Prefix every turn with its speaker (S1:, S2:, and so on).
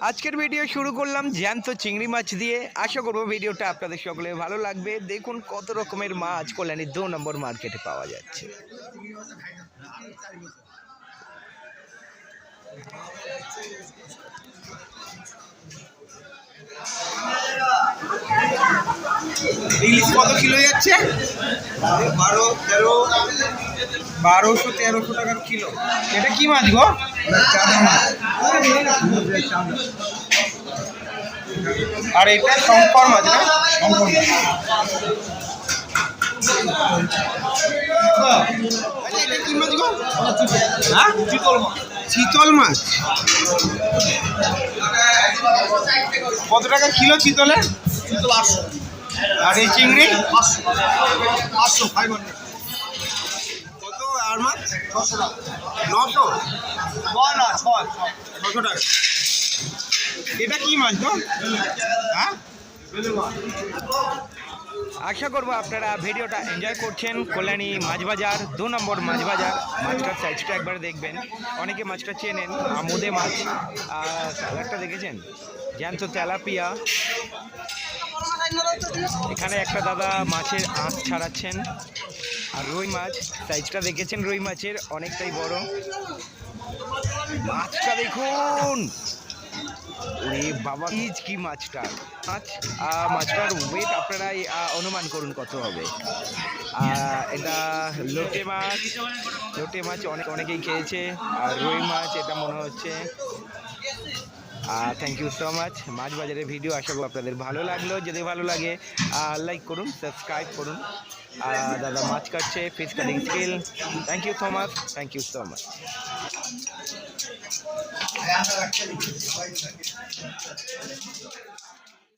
S1: আজকের ভিডিও শুরু করলাম জ্যান্ত চিংড়ি মাছ দিয়ে। আশা করব ভিডিওটা আপনাদের সকলে ভালো লাগবে। দেখুন কত রকমের মাছ, কল্যাণী দু নম্বর মার্কেটে পাওয়া যাচ্ছে।
S2: ইলিশ কত কিলো যাচ্ছে? বারো তেরো। বারোশো তেরোশো টাকার কিলো। এটা কি মাছ গো? আর এটা শঙ্কর মাছ না? শঙ্কর আচ্ছা, মাছ হ্যাঁ? মাছ। চিতল মাছ। কত টাকা কিলো চিতলে? চিতল আটশো। আর এই চিংড়ি? পাঁচশো ফাইভ হান্ড্রেড কত আর মাছ ছশো টাকা। নশো? না, ছয় ছশো টাকা। এটা কি মাছ তো হ্যাঁ?
S1: আশা করব আপনারা ভিডিওটা এনজয় করছেন। কল্যাণী মাছ বাজার দু নম্বর মাছ বাজার মাছটার সাইজটা একবার দেখবেন। অনেকে মাছটা চেনেন, আমুদে মাছ। আর কালারটা দেখেছেন? জ্যান্ত তেলাপিয়া। এখানে একটা দাদা মাছের আঁশ ছাড়াচ্ছেন। আর রুই মাছ সাইজটা দেখেছেন রুই মাছের? অনেকটাই বড়। মাছটা দেখুন! ওরে বাবা ইজ কি মাছটা মাছ মাছটার ওয়েট আপনারা আহ, অনুমান করুন কত হবে? এটা লোটে মাছ লোটে মাছ অনেক অনেকেই খেয়েছে আর রুই মাছ এটা মনে হচ্ছে। থ্যাংক ইউ সো মাচ মাছ বাজারের ভিডিও আশা করি আপনাদের ভালো লাগল। যদি ভালো লাগে লাইক করুন সাবস্ক্রাইব করুন। দাদা মাছ কাটছে fish cutting skill thank you so much thank you so much